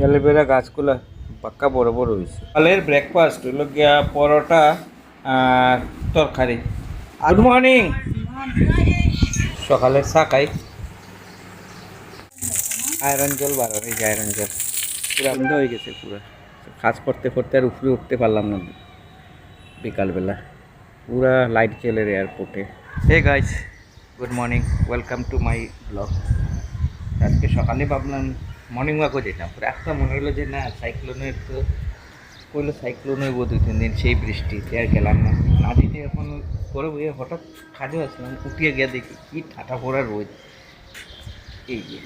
Aloe vera গাছগুলা পাক্কা বড় বড় হয়েছে। সকালের ব্রেকফাস্ট হইল গিয়া পরোটা আর তরকারি। গুড মর্নিং সকালের চা খাই। আয়রন জল বারো এই যে আয়রন জল। পুরো বন্ধ হয়ে গেছে পুরো। কাজ করতে করতে আর উপরে উঠতে পারলাম না। বিকালবেলা পুরা লাইট চলে এয়ারপোর্টে hey guys good morning welcome to my blog আজকে সকালে ভাবলাম মর্নিং ওয়াকও যেতাম। পরে একটা মনে হলো যে, না সাইক্লোনের তো কইলো সাইক্লোনের বোধ দুই তিন দিন সেই বৃষ্টিতে আর গেলাম না। না যেতে এখন বইয়ে হঠাৎ কাজে আসলাম, উঠিয়ে গিয়ে দেখি, কি ঠাটা পড়া রোদ। এই যে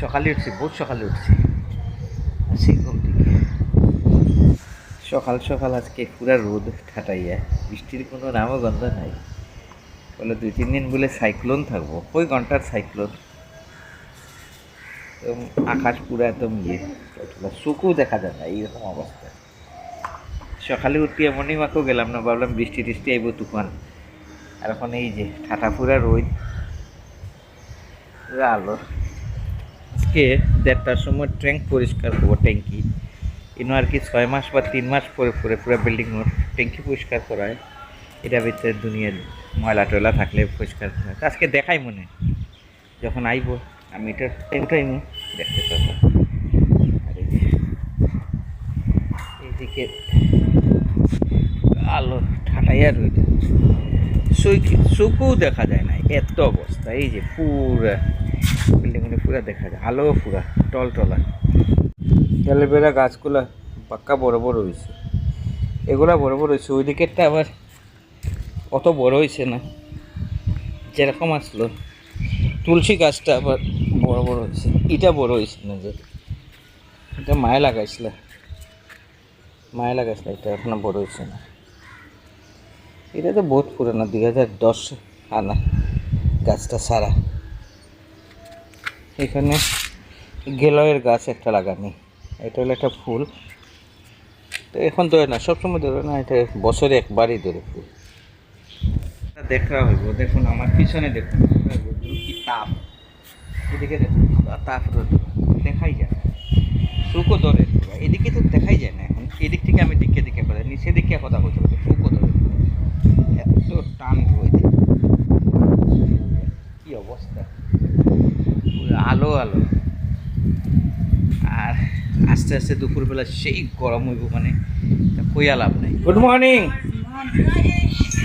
সকালে উঠছি, বহুত সকালে উঠছি। আসি ঘুম থেকে। সকাল সকাল আজকে পুরা রোদ ঠাটাইয়া। বৃষ্টির কোনো নামও গন্ধ নাই। বলে, দুই, তিন দিন বলে সাইক্লোন থাকব। কই ঘণ্টার সাইক্লোন একদম আকাশ পুরো একদম ইয়ে। চোখও দেখা যায় না, এইরকম অবস্থা। সকালে উঠি এমনই মাকেও গেলাম না, ভাবলাম বৃষ্টি টিষ্টি আইব তুফান। আর এখন এই যে ঠাটা পুরা রোদ আলো। আজকে দেড়টার সময় ট্যাঙ্ক পরিষ্কার করব, ট্যাঙ্কি। ইনো আর কি ছয় মাস বা তিন মাস পরে পরে পুরো বিল্ডিং ট্যাঙ্কি পরিষ্কার করা হয় এটা ভিতরে দুনিয়ার ময়লা টয়লা থাকলে পরিষ্কার করা। আজকে দেখাই মনে যখন আইব আমি এটা এটাই মু দেখতে পাবো। আর এইদিকে আলো ঠাটাইয়া রইল চোখও দেখা যায় না, এত অবস্থা। এই যে পুরা বিল্ডিংগুলো পুরা দেখা যায়, আলো পুরা টলটলা অ্যালোভেরা গাছগুলা পাক্কা বড় বড় হয়েছে এগুলা বড় বড় হয়েছে ওই দিকেরটা আবার অত বড় হয়েছে না। যেরকম আসলো। তুলসী গাছটা আবার বড় বড় হয়েছে এটা বড় হয়েছে না যে। এটা মায়ে লাগাইছিল। মায়ে লাগাইছিল, এটা এখনও বড় হয়েছে না। এটা তো বহুত পুরানো, দুই হাজার দশ আনা গাছটা সারা এখানে গেলয়ের গাছ একটা লাগানি। এটা হলো একটা ফুল। তো এখন ধরে না সবসময় ধরে না এটা বছরে একবারই ধরে ফুল। দেখা হইব, দেখুন আমার পিছনে দেখুন কি তাপ। এদিকে দেখুন পুরা তাপ রোদ দেখাই যায়। না। সুখও ধরে এদিকে তো দেখাই যায় না এখন। এদিক থেকে আমি দিকে দিকে কথা নিচে দিকে কথা বলতে পারি সুখও ধরে এত টান রোদ কি অবস্থা? আলো আলো। আর আস্তে আস্তে দুপুরবেলা সেই গরম হইব মানে কইয়া লাভ নাই। গুড মর্নিং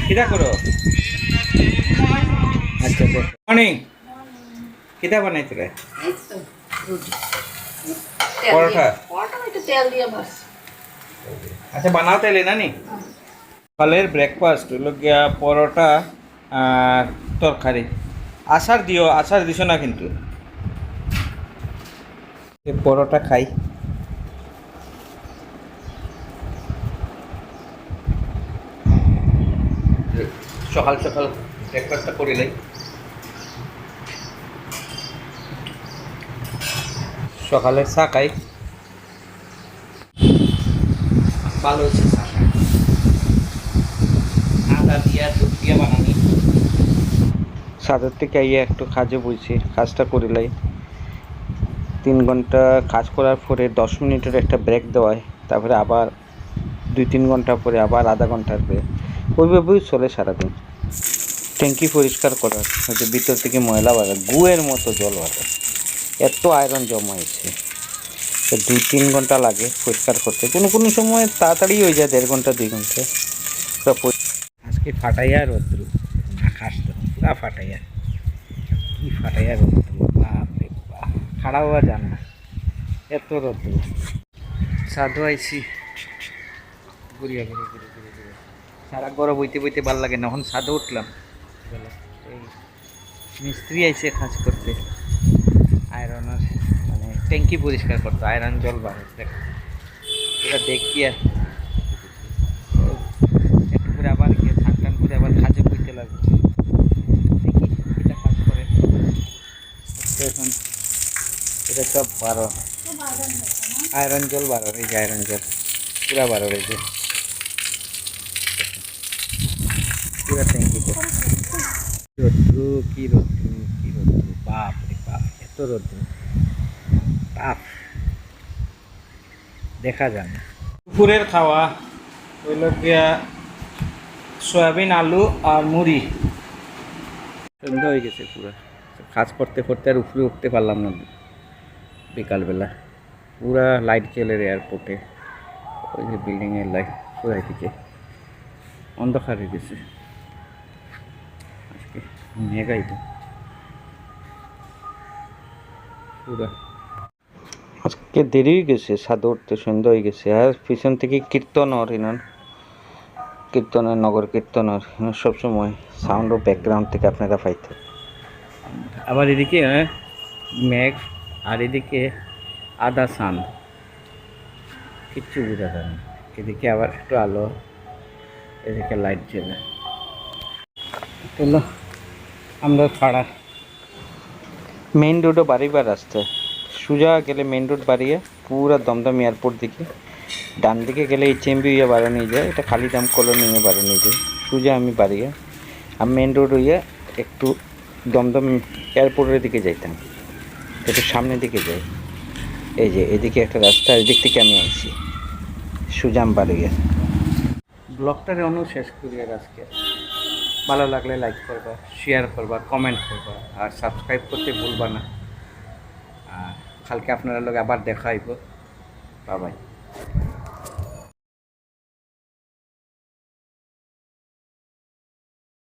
কিটা করো আচ্ছা আচ্ছা মর্নিং কিটা বানাইছো রে এই তো, রুটি। পরোটা? পরোটা একটু তেল দিয়ে বাস আচ্ছা বানাও তাইলে না নি সকালের ব্রেকফাস্ট হলো গিয়া পরোটা আর তরকারি। আচার দিও আচার দিছ না কিন্তু? পরোটা খাই। সকাল সকাল ব্রেকফাস্টটা করে লাই সকালের খাই ভালো হয়েছে চাটা আদা দিয়া দুধ দিয়া বানানি। সাদের থেকে আইয়া একটু কাজে বইছি কাজটা করিলাই তিন ঘণ্টা কাজ করার পরে দশ মিনিটের একটা ব্রেক দেওয়ায় তারপরে আবার দুই তিন ঘণ্টা পরে আবার আধা ঘণ্টার ব্রেক ওইভাবেই চলে সারাদিন। ট্যাঙ্কি পরিষ্কার করার হয়তো ভিতর থেকে ময়লা বাড়ে গুয়ের মতো জল বাড়ে এত আয়রন জমা হয়েছে তো দুই তিন ঘণ্টা লাগে পরিষ্কার করতে। কোনো কোনো সময় তাড়াতাড়ি হয়ে যায়, দেড় ঘণ্টা, দুই ঘণ্টা। আজকে ফাটাইয়া রৌদ্র, আকাশ পুরা ফাটাইয়া। কি ফাটাইয়া রৌদ্র, বাপরে বাপ। খাড়া হওয়া যান না। এত রৌদ্র। সাধু আইসি ঘুরিয়া ঘুরে ঘুরে ঘুরে ঘুরে সারা গরম বইতে বইতে ভালো লাগে না। এখন সাধু উঠলাম। মিস্ত্রি আইসে কাজ করতে। আয়রনের মানে ট্যাঙ্কি পরিষ্কার করতো, আয়রন জল বার দেখ, এটা দেখিয়া একটু করে আবার গিয়ে টান করে আবার কাজে বইতে লাগবে। দেখি, এটা কাজ করে। এখন এটা সব বারো আয়রন জল বারো এই যে আয়রন জল, পুরা বারো যে। পুরা ট্যাঙ্কিতে রোদ্রু কি রোদ্রু কি রোদ্রু বাপ রে বাপ এত দেখা যায় না দুপুরের খাওয়া হইল গিয়া সয়াবিন আলু আর মুড়ি। সন্ধ্যা হয়ে গেছে পুরো। কাজ করতে করতে আর উপরে উঠতে পারলাম না। বিকালবেলা। পুরা লাইট জ্বলে এয়ারপোর্টে ওই যে বিল্ডিংয়ের লাইট পুরা দিকে অন্ধকার হয়ে গেছে। আজকে মেঘাই তো। পুরা। আজকে দেরি হয়ে গেছে সাদে উঠতে সন্ধ্যা হয়ে গেছে। আর পিছন থেকে কীর্তন আর ইনান কীর্তনের নগর কীর্তনের সবসময় সাউন্ড ও ব্যাকগ্রাউন্ড থেকে আপনারা পাইতে। আবার এদিকে আহ, মেঘ আর এদিকে আদা সান কিচ্ছু বোঝা যায় না। এদিকে আবার একটু আলো এদিকে লাইট জ্বলে। আমরা ছাড়া মেইন রোডও বাড়িবার রাস্তা সোজা গেলে মেইন রোড বাড়িয়ে পুরা দমদম এয়ারপোর্ট দিকে, ডান দিকে গেলে এই চেম্বি হইয়া বাড়ানো যায়, এটা খালিদাম কলোনি নিয়ে বাড়ানো যায়। সোজা আমি বাড়িয়ে, আর মেইন রোড হইয়া একটু দমদম এয়ারপোর্টের দিকে যাইতাম। একটু সামনের দিকে যাই। এই যে, এদিকে একটা রাস্তা, এদিক থেকে আমি আইছি। সুজাম বাড়িয়ে। ব্লগটারে অনু শেষ করি আজকে। ভালো লাগলে লাইক করবা শেয়ার করবা কমেন্ট করবা, আর সাবস্ক্রাইব করতে ভুলবা না। আর কালকে আপনারা লোক আবার দেখা হইব। বাবাই